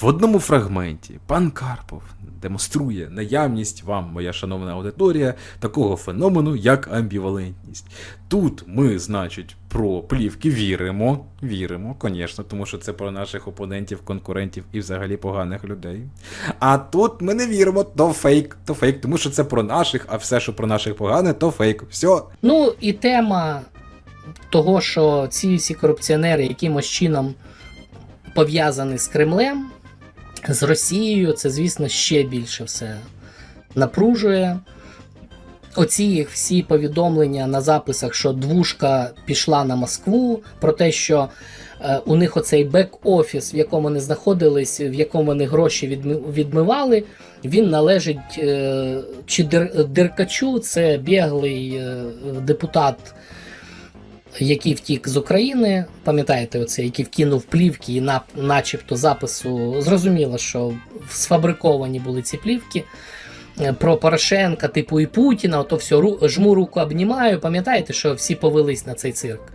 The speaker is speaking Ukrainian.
В одному фрагменті пан Карпов демонструє наявність вам, моя шановна аудиторія, такого феномену, як амбівалентність. Тут ми, значить, про плівки віримо, віримо, звісно, тому що це про наших опонентів, конкурентів і взагалі поганих людей. А тут ми не віримо, то фейк, то фейк, тому що це про наших, а все, що про наших погане, то фейк. Все, Ну і тема того, що ці всі корупціонери якимось чином пов'язані з Кремлем, з Росією, це, звісно, ще більше все напружує. Оці їх всі повідомлення на записах, що двушка пішла на Москву, про те, що е, у них оцей бек-офіс, в якому вони знаходились, в якому вони гроші відмивали, він належить е, чи Дер- Деркачу, це біглий е, депутат, який втік з України. Пам'ятаєте, оце, який вкинув плівки і на, начебто запису. Зрозуміло, що сфабриковані були ці плівки. е, Про Порошенка, типу і Путіна, ото все жму руку обнімаю. Пам'ятаєте, що всі повелись на цей цирк?